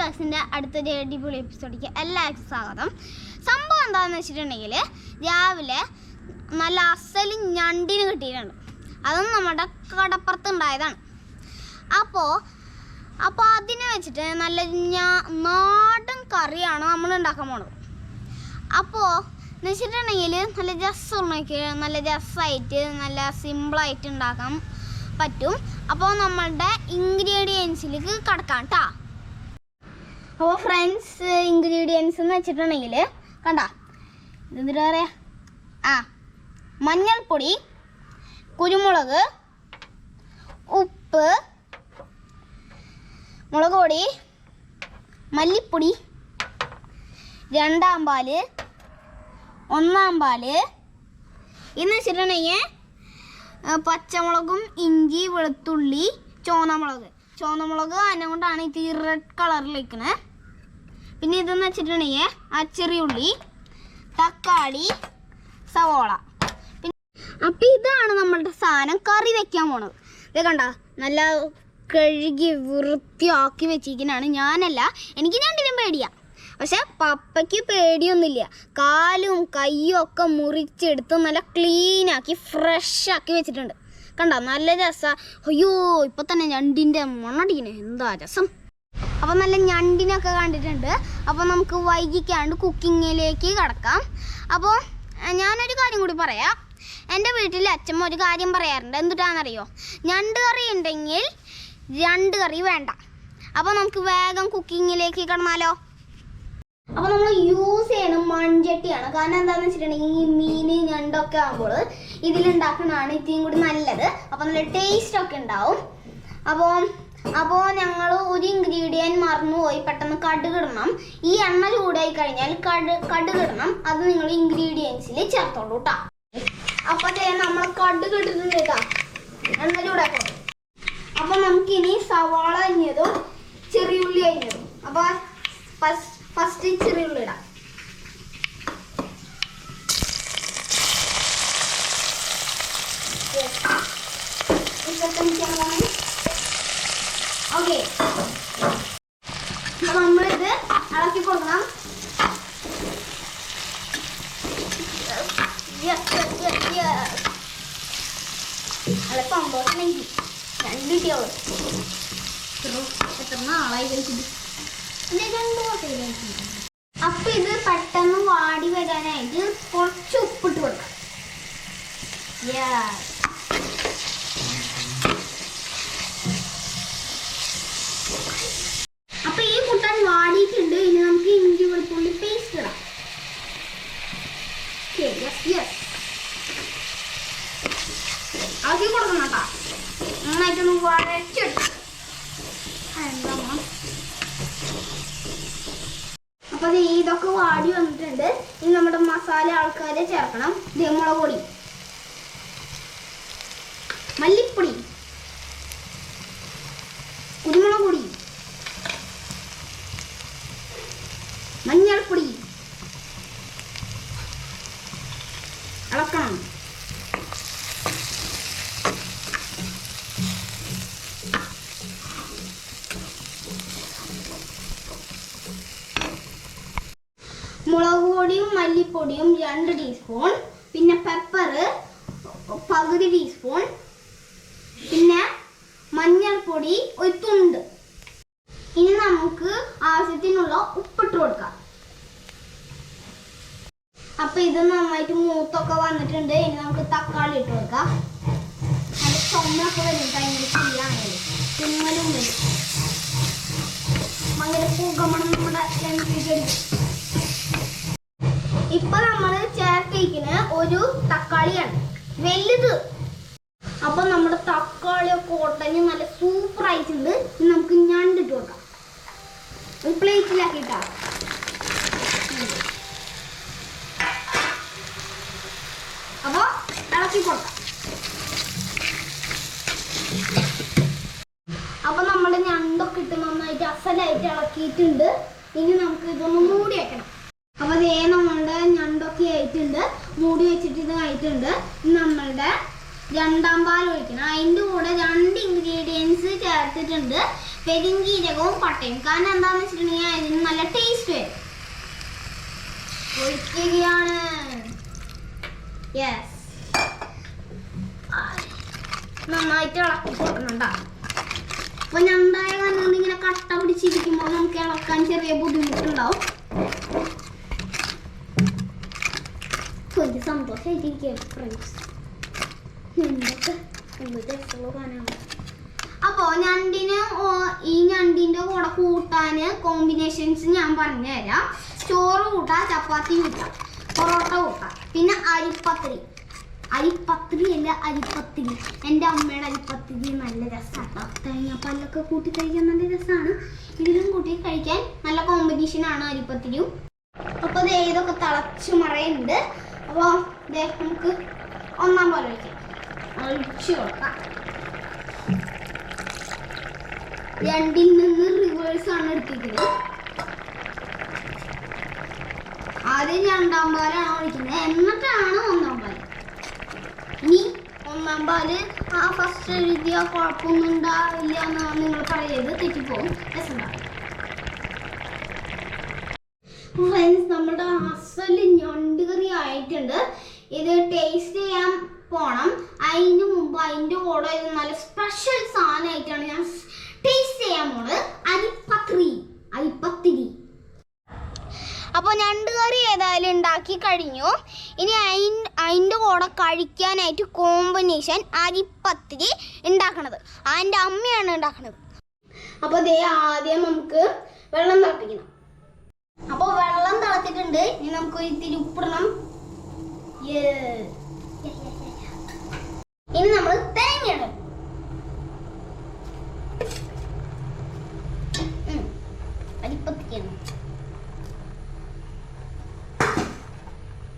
വ്ളോഗ്സിന്റെ അടുത്തൊരു അടിപൊളി എപ്പിസോഡിക്ക് എല്ലാവർക്കും സ്വാഗതം. സംഭവം എന്താണെന്ന് വെച്ചിട്ടുണ്ടെങ്കിൽ രാവിലെ നല്ല അസലി ഞണ്ടിന് കിട്ടിയിട്ടുണ്ട്. അതും നമ്മുടെ കടപ്പുറത്ത് ഉണ്ടായതാണ് അപ്പോൾ അപ്പോൾ അതിനെ വെച്ചിട്ട് നല്ല നാടൻ കറിയാണ് നമ്മൾ ഉണ്ടാക്കാൻ പോണത്. അപ്പോൾ എന്ന് വെച്ചിട്ടുണ്ടെങ്കിൽ നല്ല രസമുള്ളതൊക്കെ നല്ല രസമായിട്ട് നല്ല സിമ്പിളായിട്ട് ഉണ്ടാക്കാൻ പറ്റും. അപ്പോൾ നമ്മളുടെ ഇൻഗ്രീഡിയൻസിലേക്ക് കിടക്കാം കേട്ടോ. അപ്പോൾ ഫ്രണ്ട്സ് ഇൻഗ്രീഡിയൻസ് എന്ന് വെച്ചിട്ടുണ്ടെങ്കിൽ കണ്ട? എന്തിനാ പറയാ? ആ മഞ്ഞൾപ്പൊടി കുരുമുളക് ഉപ്പ് മുളക് പൊടി മല്ലിപ്പൊടി രണ്ടാം പാൽ ഒന്നാം പാൽ എന്ന് വെച്ചിട്ടുണ്ടെങ്കിൽ പച്ചമുളകും ഇഞ്ചി വെളുത്തുള്ളി ചോന്നമുളക് ചോന്നമുളക് അതിനെ കൊണ്ടാണ് ഇത് റെഡ് കളറിൽ നിൽക്കുന്നത് പിന്നെ ഇതെന്ന് വെച്ചിട്ടുണ്ടെങ്കിൽ ആ ചെറിയ ഉള്ളി തക്കാളി സവോള. പിന്നെ അപ്പം ഇതാണ് നമ്മളുടെ സാധനം കറി വെക്കാൻ പോണത്. ഇത് കണ്ട? നല്ല കഴുകി വൃത്തിയാക്കി വെച്ചിരിക്കുന്നതാണ്. ഞാനല്ല എനിക്ക് രണ്ടിനും പേടിയാ. പക്ഷെ പപ്പയ്ക്ക് പേടിയൊന്നുമില്ല. കാലും കയ്യും ഒക്കെ മുറിച്ചെടുത്ത് നല്ല ക്ലീനാക്കി ഫ്രഷ് ആക്കി വെച്ചിട്ടുണ്ട്. കണ്ട? നല്ല രസ. അയ്യോ ഇപ്പൊ തന്നെ ഞണ്ടിന്റെ മണ്ണടിക്കണേ. എന്താ രസം. അപ്പോൾ നല്ല ഞണ്ടിനൊക്കെ കണ്ടിട്ടുണ്ട്. അപ്പോൾ നമുക്ക് വൈകിക്കാണ്ട് കുക്കിങ്ങിലേക്ക് കടക്കാം. അപ്പോൾ ഞാനൊരു കാര്യം കൂടി പറയാം. എന്റെ വീട്ടിൽ അച്ഛമ്മ ഒരു കാര്യം പറയാറുണ്ട്. എന്തുട്ടാണെന്നറിയോ ഞണ്ട് കറി ഉണ്ടെങ്കിൽ രണ്ട് കറി വേണ്ട. അപ്പോൾ നമുക്ക് വേഗം കുക്കിങ്ങിലേക്ക് കടന്നാലോ? അപ്പോൾ നമ്മൾ യൂസ് ചെയ്യണ മൺചട്ടിയാണ്. കാരണം എന്താണെന്ന് വെച്ചിട്ടുണ്ടെങ്കിൽ ഈ മീൻ ഞണ്ടൊക്കെ ആകുമ്പോൾ ഇതിലുണ്ടാക്കണതാണ് ഇത്തിരിയും കൂടി നല്ലത്. അപ്പോൾ നല്ല ടേസ്റ്റ് ഒക്കെ ഉണ്ടാവും. അപ്പോൾ അപ്പോൾ ഞങ്ങൾ ഒരു ഇൻഗ്രീഡിയന്റ് മറന്നുപോയി പെട്ടെന്ന് കടുക് ഇടണം. ഈ എണ്ണ ചൂടായി കഴിഞ്ഞാൽ കടു കടുക് ഇടണം. അത് നിങ്ങൾ ഇൻഗ്രീഡിയൻസിൽ ചേർത്തോളൂ കേട്ടോ അപ്പോൾ നമ്മൾ കടുക് ഇട്ടിട്ടുണ്ട് കേട്ടോ എണ്ണ ചൂടാക്കണം അപ്പോൾ നമുക്കിനി സവാള അരിഞ്ഞതും ചെറിയുള്ളി അരിഞ്ഞതും. അപ്പോൾ ഫസ്റ്റ് ചെറിയുള്ളി ഇടാം ഓക്കെ അപ്പൊ നമ്മളിത് ഇളക്കി കൊടുക്കണം Yes, yes, yes, yes. അല്ല സന്തോഷമെങ്കിൽ രണ്ട് കിട്ടിയോളൂ എത്ര നാളായി കഴിച്ചിട്ട് പിന്നെ രണ്ട് മാസം കഴിച്ചിട്ട് അപ്പൊ ഇത് പെട്ടെന്ന് വാടി വരാനായിട്ട് കുറച്ച് ഉപ്പിട്ട് കൊടുക്കാം Yes. അപ്പൊ ഈ കുട്ടൻ വാടിയിട്ടുണ്ട് ഇനി നമുക്ക് ഇഞ്ചി വെളുത്തുള്ളി പേസ്റ്റ് ഇടാം Okay, yes, yes. ആക്കി കൊടുക്കണം കേട്ടാ നന്നായിട്ടൊന്ന് വഴച്ചെടുക്കും എന്താ അപ്പൊ ഇതൊക്കെ വാടി വന്നിട്ടുണ്ട്. ഇനി നമ്മുടെ മസാല ആൾക്കാരെ ചേർക്കണം. മുളക് പൊടി മല്ലിപ്പൊടി കുരുമുളക് പൊടി മഞ്ഞൾപ്പൊടി ഇളക്കണം മുളക് പൊടിയും മല്ലിപ്പൊടിയും രണ്ട് ടീസ്പൂൺ പിന്നെ പെപ്പർ പകുതി ടീസ്പൂൺ പിന്നെ മഞ്ഞൾപ്പൊടി ഒരു തുണ്ട്. ഇനി നമുക്ക് ആവശ്യത്തിനുള്ള ഉപ്പിട്ട് കൊടുക്കാം. അപ്പൊ ഇത് നന്നായിട്ട് മൂത്തൊക്കെ വന്നിട്ടുണ്ട്. ഇനി നമുക്ക് തക്കാളി ഇട്ട് കൊടുക്കാം. അത് ചുമൊക്കെ വരുന്നത് ഭയങ്കര തിന്നലും വരും ഭയങ്കര പുകമണം നമ്മുടെ ഇപ്പൊ നമ്മൾ ചേർത്തേക്കിന് ഒരു തക്കാളിയാണ്. വലുത്. അപ്പൊ നമ്മുടെ തക്കാളിയൊക്കെ ഉടഞ്ഞ് നല്ല സൂപ്പർ ആയിട്ടുണ്ട്. നമുക്ക് ഞണ്ടിട്ട് കൊടുക്കാം. പ്ലേറ്റിലാക്കിട്ടാ അപ്പൊ ഇളക്കി കൊടുക്കാം അപ്പൊ നമ്മുടെ ഞണ്ടൊക്കെ ഇട്ട് നന്നായിട്ട് അസലായിട്ട് ഇളക്കിയിട്ടുണ്ട് ഇനി നമുക്ക് ഇതൊന്ന് മൂടി വെക്കണം അപ്പൊ ദേ നമ്മളുടെ ഞണ്ടൊക്കെ ആയിട്ടുണ്ട് മൂടി വെച്ചിട്ട് ഇത് ആയിട്ടുണ്ട് നമ്മളുടെ രണ്ടാം പാൽ ഒഴിക്കണം. അതിന്റെ കൂടെ രണ്ട് ഇൻഗ്രീഡിയൻസ് ചേർത്തിട്ടുണ്ട്. പെരിഞ്ചീരകവും പട്ടയും. കാരണം എന്താണെന്ന് വെച്ചിട്ടുണ്ടെങ്കിൽ അതിന് നല്ല ടേസ്റ്റ് വരും. ഒഴിക്കുകയാണ്. യെസ് നന്നായിട്ട് ഇളക്കി കൊടുക്കണുണ്ടാ അപ്പൊ ഞണ്ടായ കാരണം ഇങ്ങനെ കട്ട പിടിച്ചിരിക്കുമ്പോൾ നമുക്ക് ഇളക്കാൻ ചെറിയ ബുദ്ധിമുട്ടുണ്ടാവും. ഒരു സന്തോഷമായിട്ടിരിക്കുകയാണ് ഫ്രണ്ട്സ് എന്തൊക്കെ എന്ത് രസമുള്ള കാണാം അപ്പോ ഞണ്ടിന് ഈ ഞണ്ടിന്റെ കൂടെ കൂട്ടാന് കോമ്പിനേഷൻസ് ഞാൻ പറഞ്ഞുതരാം. ചോറ് കൂട്ടാം ചപ്പാത്തി കൂട്ടാം പൊറോട്ട കൂട്ടാം പിന്നെ അരിപ്പത്തിരി. അരിപ്പത്തിരി അല്ല അരിപ്പത്തിരി. എന്റെ അമ്മയുടെ അരിപ്പത്തിരി നല്ല രസമാണ് തേങ്ങാപ്പാലൊക്കെ കൂട്ടി കഴിക്കാൻ നല്ല രസമാണ് ഇതിലും കൂട്ടി കഴിക്കാൻ നല്ല കോമ്പറ്റീഷനാണ് അരിപ്പത്തിരിയും. അപ്പോൾ ദേ ഇതൊക്കെ തിളച്ച് മറയുന്നുണ്ട്. അപ്പോൾ ദേ നമുക്ക് ഒന്നാം പോലെ ഒഴിക്കാം കൊടുക്കാം. രണ്ടിൽ നിന്ന് റിവേഴ്സ് ആണ് എടുത്തിരിക്കുന്നത്. ആദ്യം രണ്ടാം പാലാണ് ഒഴിക്കുന്നത് എന്നിട്ടാണ് ഒന്നാം ഇനി ഒന്നാം പാൽ ആ ഫസ്റ്റ് എഴുതിയ കുഴപ്പമൊന്നും ഉണ്ടാവില്ല എന്നാണ് നിങ്ങൾ പറയരുത് തെറ്റിപ്പോവും. രസമുണ്ടാവും ഫ്രണ്ട്സ് നമ്മുടെ അസൽ ഞണ്ട് കറി ആയിട്ടുണ്ട് ഇത് ടേസ്റ്റ് ചെയ്യാൻ പോണം. അതിന് മുമ്പ് അതിന്റെ കൂടെ ഇത് നല്ല സ്പെഷ്യൽ സാധനമായിട്ടാണ് ഞാൻ ടേസ്റ്റ് ചെയ്യാൻ പോണത്. അരിപ്പത്തിരി. അരിപ്പത്തിരി. അപ്പോൾ ഞണ്ട് കറി ഏതായാലും ഉണ്ടാക്കി കഴിഞ്ഞു. ഇനി അയി അതിന്റെ കൂടെ കഴിക്കാനായിട്ട് കോമ്പിനേഷൻ അരിപ്പത്തിരി ഉണ്ടാക്കണത്. അതിന്റെ അമ്മയാണ് ഉണ്ടാക്കണത്. അപ്പോൾ ദേ ആദ്യം നമുക്ക് വെള്ളം തിളപ്പിക്കണം. അപ്പോൾ വെള്ളം തിളച്ചിട്ടുണ്ട്. ഇനി നമുക്ക് ഇത്തിരി ഉപ്പിടണം. ഇനി നമ്മൾ തേങ്ങ ഇടും ഉം. അരിപ്പത്തിക്കണം.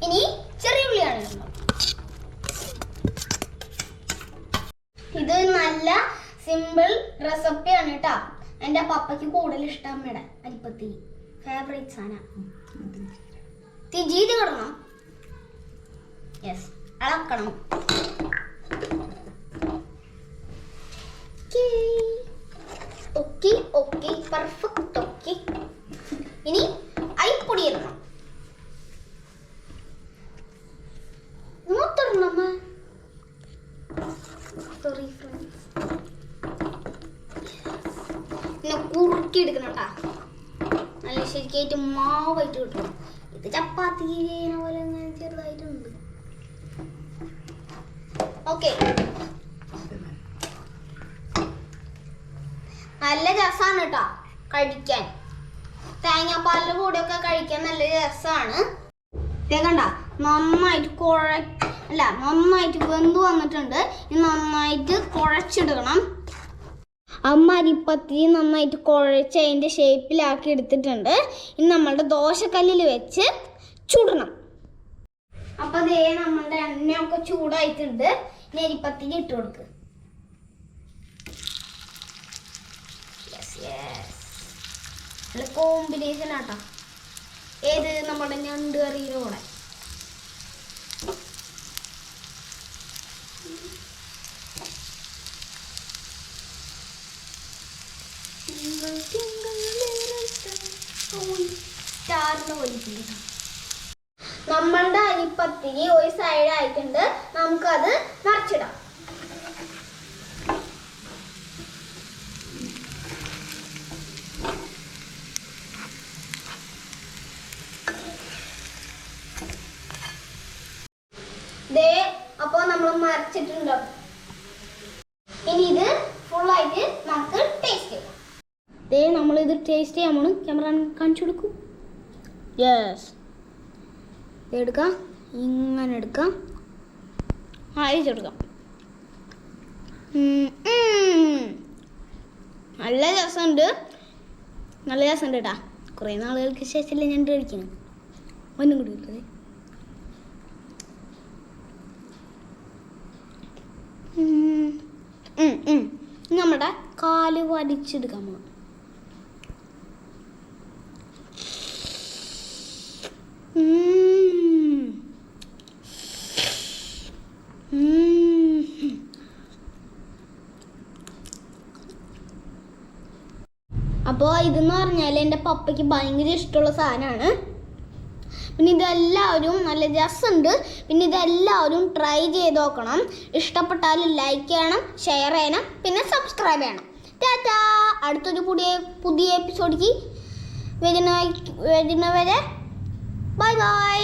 ഇനി ചെറിയ ഉള്ളിയാണ് ഇത് നല്ല സിമ്പിൾ റെസിപ്പിയാണ് കേട്ടോ. എന്റെ പപ്പയ്ക്ക് കൂടുതൽ ഇഷ്ടം അമ്മയുടെ അരിപ്പത്തി. ഫേവറേറ്റ് സാധനം. തിജീത് കിടണം യെസ് അളക്കണം. ഓക്കെ ഓക്കെ പെർഫെക്റ്റ് ഓക്കെ ഇനി അരിപ്പൊടി ഇടണം മൂത്തിടണം അമ്മ സോറി ഫ്രണ്ട്സ് പിന്നെ കുറുക്കി എടുക്കണം കേട്ടാ ശരിക്കായിട്ട് മാവായിട്ട് കിട്ടണം ഇത് ചപ്പാത്തി ചെയ്യുന്ന പോലെ ചെറുതായിട്ടുണ്ട്. ഓക്കെ. നല്ല രസമാണ് കേട്ടോ കഴിക്കാൻ. തേങ്ങാപ്പാലിന്റെ കൂടെയൊക്കെ കഴിക്കാൻ നല്ല രസമാണ് കണ്ട? നന്നായിട്ട് കുഴ അല്ല നന്നായിട്ട് വെന്ത് വന്നിട്ടുണ്ട്. ഇത് നന്നായിട്ട് കുഴച്ചെടുക്കണം. അമ്മ അരിപ്പത്തിരി നന്നായിട്ട് കുഴച്ച് അതിന്റെ ഷേപ്പിലാക്കി എടുത്തിട്ടുണ്ട്. ഇനി നമ്മളുടെ ദോശക്കല്ലിൽ വെച്ച് ചുടണം. അപ്പൊ ദേ നമ്മളുടെ എണ്ണയൊക്കെ ചൂടായിട്ടുണ്ട്. ഇനി അരിപ്പത്തിരി ഇട്ട് കൊടുക്ക്. യെസ് യെസ് നല്ല കോമ്പിനേഷൻ ആട്ടോ. ഏത് നമ്മുടെ ഞണ്ട് കറിയുടെ കൂടെ? നമ്മളുടെ അരിപ്പത്തിരി ഒരു സൈഡ് ആയിട്ടുണ്ട്. നമുക്കത് മറിച്ചിടാം. ദേ നമ്മൾ മറിച്ചിട്ടുണ്ടോ? ഇനി ഇത് ഫുള്ളായിട്ട് നമുക്ക് ദേ നമ്മൾ ഇത് ടേസ്റ്റ് ചെയ്യാൻ പോണം ക്യാമറ കാണിച്ചു കൊടുക്കും. യെസ് എടുക്കാം. ഇങ്ങനെ എടുക്കാം. അയച്ചെടുക്കാം. നല്ല രസമുണ്ട്. നല്ല രസമുണ്ട് കേട്ടാ കുറേ നാളുകൾക്ക് ശേഷമല്ലേ ഞാൻ കഴിക്കണം. ഒന്നും കൂടി കിട്ടത് നമ്മുടെ കാൽ വലിച്ചെടുക്കാൻ പോകണം ഉം. ഉം. അപ്പോൾ ഇതെന്ന് പറഞ്ഞാൽ എന്റെ പപ്പയ്ക്ക് ഭയങ്കര ഇഷ്ടമുള്ള സാധനമാണ്. പിന്നെ ഇതെല്ലാവരും നല്ല രസമുണ്ട്. പിന്നെ ഇതെല്ലാവരും ട്രൈ ചെയ്ത് നോക്കണം. ഇഷ്ടപ്പെട്ടാൽ ലൈക്ക് ചെയ്യണം ഷെയർ ചെയ്യണം പിന്നെ സബ്സ്ക്രൈബ് ചെയ്യണം. ടാറ്റാ! അടുത്തൊരു പുതിയ പുതിയ എപ്പിസോഡിക്ക് വരുന്ന വരുന്നവരെ ബൈ ബൈ